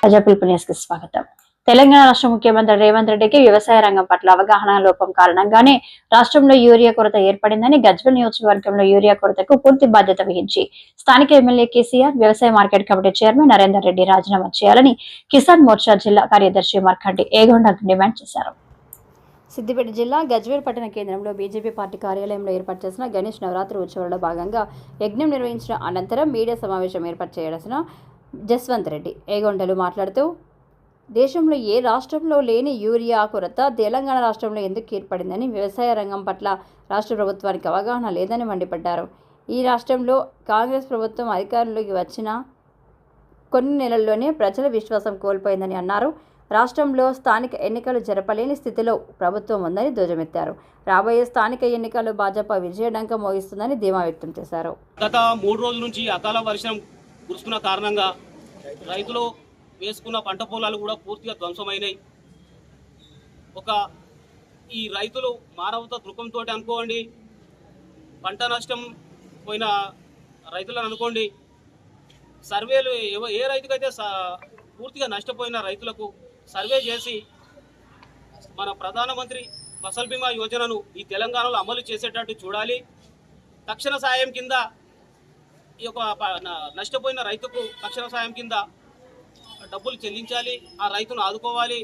ప్రజా పిలుపు స్వాగతం. తెలంగాణ రాష్ట్ర ముఖ్యమంత్రి రేవంత్ రెడ్డికి వ్యవసాయ రంగం పట్ల అవగాహన లోపం కారణంగానే రాష్ట్రంలో యూరియా కొరత ఏర్పడిందని గజ్వల్ నియోజకవర్గంలో యూరియా కొరతకు పూర్తి బాధ్యత వహించి స్థానిక ఎమ్మెల్యే కేసీఆర్ వ్యవసాయ market committee chairman Narender Reddy రాజీనామా చేయాలని కిసాన్ మోర్చా జిల్లా కార్యదర్శి మర్కండి ఏగొండ డిమాండ్ చేశారు. సిద్దిపేట జిల్లా గజ్వేల్ పట్టణ కేంద్రంలో బీజేపీ పార్టీ కార్యాలయంలో ఏర్పాటు చేసిన గణేష్ నవరాత్రి ఉత్సవాల్లో భాగంగా యజ్ఞం నిర్వహించిన అనంతరం మీడియా సమావేశం ఏర్పాటు చేయాల్సిన జస్వంత్ రెడ్డి ఏగొండలు మాట్లాడుతూ దేశంలో ఏ రాష్ట్రంలో లేని యూరియా కొరత తెలంగాణ రాష్ట్రంలో ఎందుకు ఏర్పడిందని వ్యవసాయ రంగం పట్ల రాష్ట్ర ప్రభుత్వానికి అవగాహన లేదని మండిపడ్డారు. ఈ రాష్ట్రంలో కాంగ్రెస్ ప్రభుత్వం అధికారంలోకి వచ్చిన కొన్ని నెలల్లోనే ప్రజల విశ్వాసం కోల్పోయిందని అన్నారు. రాష్ట్రంలో స్థానిక ఎన్నికలు జరపలేని స్థితిలో ప్రభుత్వం ఉందని ధ్వజమెత్తారు. రాబోయే స్థానిక ఎన్నికలు భాజపా విజయడంక మోగిస్తుందని ధీమా వ్యక్తం చేశారు. గత మూడు రోజుల నుంచి అకాల వర్షం కురుచుకున్న కారణంగా రైతులు వేసుకున్న పంట పొలాలు కూడా పూర్తిగా ధ్వంసమైనాయి. ఒక ఈ రైతులు మానవత దృక్కంతో అనుకోండి పంట నష్టం పోయిన రైతులను అనుకోండి సర్వేలు ఏ రైతుకైతే పూర్తిగా నష్టపోయిన రైతులకు సర్వే చేసి మన ప్రధానమంత్రి ఫసల్ బీమా యోజనను ఈ తెలంగాణలో అమలు చేసేటట్టు చూడాలి. తక్షణ సాయం కింద ఈ యొక్క నష్టపోయిన రైతుకు తక్షణ సాయం కింద డబ్బులు చెల్లించాలి ఆ రైతును ఆదుకోవాలి.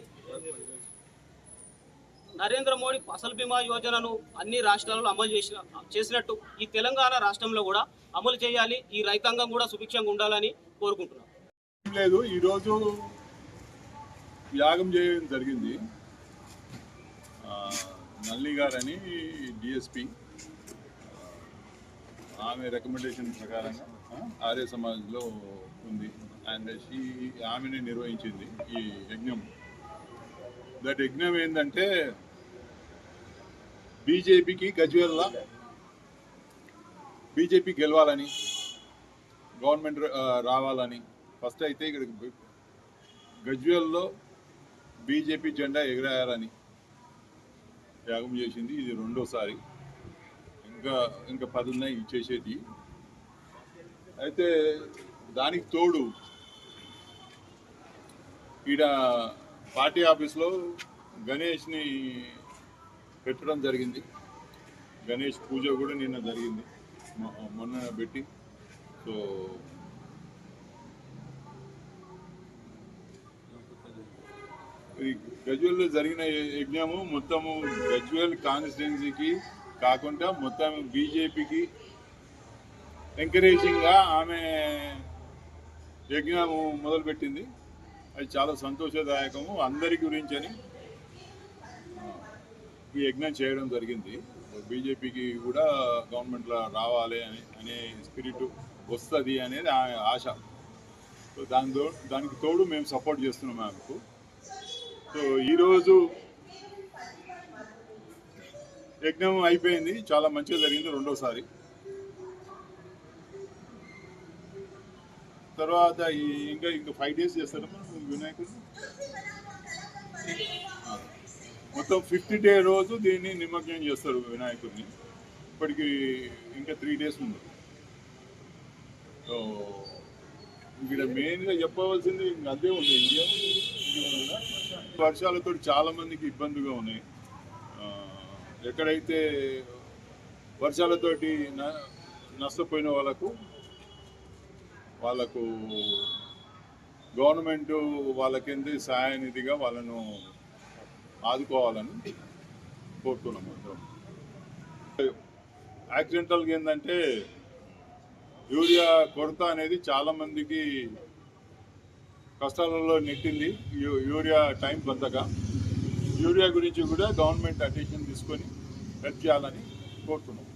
నరేంద్ర మోడీ ఫసల్ బీమా యోజనను అన్ని రాష్ట్రాలలో అమలు చేసిన చేసినట్టు ఈ తెలంగాణ రాష్ట్రంలో కూడా అమలు చేయాలి ఈ రైతాంగం కూడా సుభిక్షంగా ఉండాలని కోరుకుంటున్నాం. లేదు ఈరోజు యాగం చేయడం జరిగింది. నల్లి గారని డిఎస్పి ఆమె రికమెండేషన్ ప్రకారంగా ఆర్య సమాజ్లో ఉంది. అండ్ షీ ఆమెని నిర్వహించింది ఈ యజ్ఞం. దట్ యజ్ఞం ఏంటంటే బీజేపీకి గజ్వేల్ల బీజేపీ గెలవాలని గవర్నమెంట్ రావాలని. ఫస్ట్ అయితే ఇక్కడ గజ్వేల్లో బీజేపీ జెండా ఎగరేయాలని త్యాగం చేసింది. ఇది రెండోసారి. ఇంకా ఇంకా పది ఉన్నాయి ఇచ్చేసేది అయితే దానికి తోడు ఈడ పార్టీ ఆఫీస్లో గణేష్ని పెట్టడం జరిగింది. గణేష్ పూజ కూడా నిన్న జరిగింది. మొన్న పెట్టి సో ఈ గజ్వేల్లో జరిగిన యజ్ఞము మొత్తము గజ్వేల్ కాన్స్టిట్యున్సీకి కాకుండా మొత్తం బీజేపీకి ఎంకరేజింగ్గా ఆమె యజ్ఞము మొదలుపెట్టింది. అది చాలా సంతోషదాయకము. అందరి గురించి అని ఈ యజ్ఞం చేయడం జరిగింది. బీజేపీకి కూడా గవర్నమెంట్లో రావాలి అని అనే స్పిరిట్ వస్తుంది అనేది ఆమె ఆశ. సో దాని దానికి తోడు మేము సపోర్ట్ చేస్తున్నాం ఆమెకు. సో ఈరోజు యజ్ఞం అయిపోయింది. చాలా మంచిగా జరిగింది రెండోసారి. తర్వాత ఈ ఇంకా ఇంకా ఫైవ్ డేస్ చేస్తారమ్మా వినాయకుడు. మొత్తం ఫిఫ్త్ డే రోజు దీన్ని నిమగ్నం చేస్తారు వినాయకుడిని. ఇప్పటికి ఇంకా త్రీ డేస్ ఉంది. సో ఇక్కడ మెయిన్గా చెప్పవలసింది ఇంక అదే ఉంది. ఇండియా వర్షాలతో చాలా మందికి ఇబ్బందిగా ఉన్నాయి. ఎక్కడైతే వర్షాలతోటి న- నష్టపోయిన వాళ్ళకు వాళ్ళకు గవర్నమెంట్ వాళ్ళకింది సహాయనిధిగా వాళ్ళను ఆదుకోవాలని కోరుతున్నాం యాక్సిడెంటల్గా ఏంటంటే యూరియా కొరత అనేది చాలామందికి కష్టాలలో నెట్టింది. యూ- యూరియా టైం పొందక యూరియా గురించి కూడా గవర్నమెంట్ అటెన్షన్ తీసుకొని పెంచాలని చేయాలని కోరుతున్నాం.